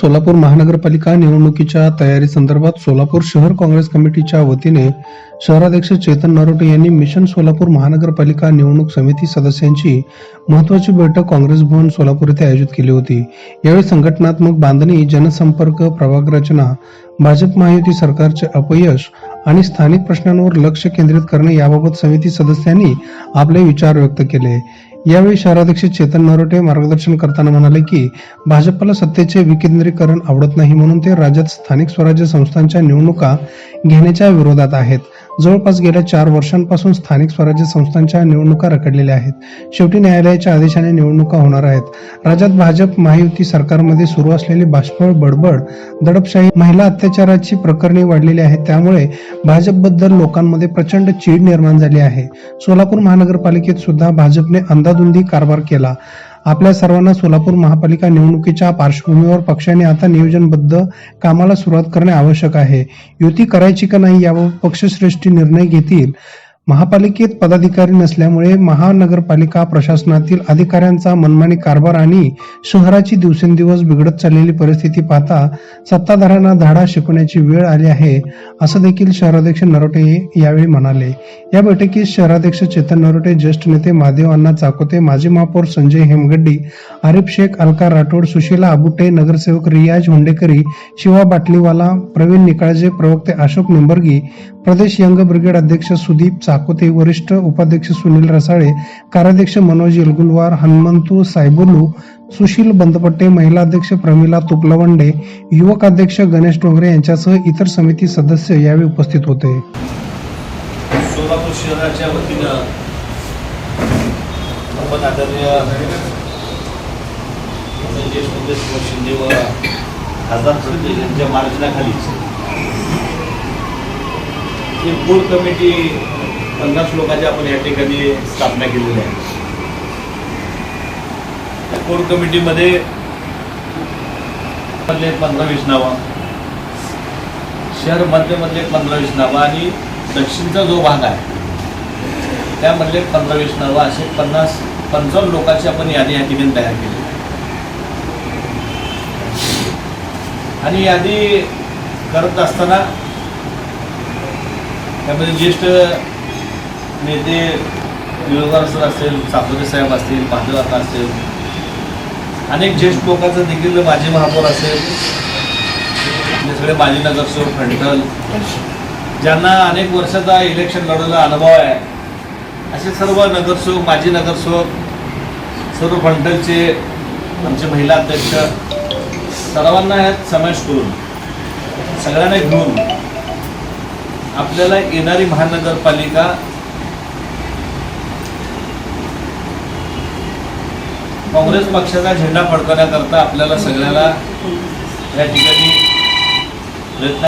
सोलापूर महानगरपालिका निवडणुकीच्या तयारी संदर्भात सोलापूर शहर काँग्रेस कमिटीच्या वतीने शहराध्यक्ष चेतन नरोटे यांनी मिशन सोलापूर महानगरपालिका निवडणूक समिती सदस्यांची महत्वाची बैठक काँग्रेस भवन सोलापूर येथे आयोजित केली होती. यावेळी संघटनात्मक बांधणी जनसंपर्क प्रभाग रचना भाजप महायुती सरकारचे अपयश आणि स्थानिक प्रश्नांवर लक्ष केंद्रित करणे याबाबत समिती सदस्यांनी आपले विचार व्यक्त केले. यावेळी शहराध्यक्ष चेतन नरोटे मार्गदर्शन करताना म्हणाले की भाजपला सत्तेचे विकेंद्रीकरण आवडत नाही म्हणून ते राज्यात स्थानिक स्वराज्य संस्थांच्या निवडणुका घेण्याच्या विरोधात आहेत. जवळपास गेल्या चार वर्षांपासून स्थानिक स्वराज्य संस्थांच्या निवडणुका रखडलेल्या आहेत. शेवटी न्यायालयाच्या आदेशाने निवडणुका होणार आहेत. राज्यात भाजप महायुती सरकारमध्ये सुरू असलेली बाष्पळ बडबड दडपशाही महिला अत्याचाराची प्रकरणे वाढलेली आहेत. त्यामुळे भाजपबद्दल लोकांमध्ये प्रचंड चीड निर्माण झाली आहे. सोलापूर महानगरपालिकेत सुद्धा भाजपने अंदाधुंदी कारभार केला. आपल्या सर्वांना सोलापूर महापालिका निवडणुकीच्या पार्श्वभूमीवर पक्षाने आता नियोजनबद्ध कामाला सुरुवात करणे आवश्यक आहे. युती करायची का नाही याबाबत पक्षश्रेष्ठी निर्णय घेतील. महापालिकेत पदाधिकारी नसल्यामुळे महानगरपालिका प्रशासनातील अधिकाऱ्यांचा मनमानी कारभार आणि शहराची दिवसेंदिवस बिघडत चाललेली परिस्थिती पाहता सत्ताधाऱ्यांना धाडा शिकवण्याची वेळ आली आहे असं देखील शहराध्यक्ष नरोटे यावेळी म्हणाले. या बैठकीत शहराध्यक्ष चेतन नरोटे ज्येष्ठ नेते महादेव अण्णा चाकोते माजी महापौर संजय हेमगड्डी आरिफ शेख अलका राठोड सुशीला आबुटे नगरसेवक रियाज हुंडेकरी शिवा बाटलीवाला प्रवीण निकाळजे प्रवक्ते अशोक निंबर्गी प्रदेश यंग ब्रिगेड अध्यक्ष सुदीप चाकोते वरिष्ठ उपाध्यक्ष सुनील रसाळे कार्याध्यक्ष मनोज येलगुलवार हनुमंतू सायबोलू सुशील बंदपट्टे महिला अध्यक्ष प्रमिला तुपलवंडे युवक अध्यक्ष गणेश डोंगरे यांच्यासह इतर समिती सदस्य यावेळी उपस्थित होते. सोलापूर शहराच्या वतीनं आपण आदरणीय शिंदे व खासदार यांच्या मार्गदर्शनाखाली ही कोर कमिटी पन्नास लोकांची आपण या ठिकाणी स्थापना केलेली आहे. त्या कोर कमिटीमध्ये मधले पंधरा वीस नावं शहर मध्यमधले पंधरा वीस नावं आणि दक्षिणचा जो भाग आहे त्यामधले पंधरा वीस नावं असे पन्नास पंचावन्न लोकांची आपण यादी या ठिकाणी तयार केली. आणि यादी करत असताना त्यामध्ये ज्येष्ठ नेते विरोधार सर असतील सातोरे साहेब असतील महादेव असेल असतील. अनेक ज्येष्ठ लोकांचं देखील माजी महापौर असेल. सगळे माजी नगरसेवक फंटल ज्यांना अनेक वर्षाचा इलेक्शन लढवला अनुभव आहे. असे सर्व नगरसेवक माजी नगरसेवक सर्व फंटलचे आमचे महिला अध्यक्ष सर्वांना ह्यात समावेश करून सगळ्यांना घेऊन आपल्याला येणारी महानगरपालिका काँग्रेस पक्षाचा झेंडा फडकवण्याकरता आपल्याला सगळ्याला या ठिकाणी प्रयत्न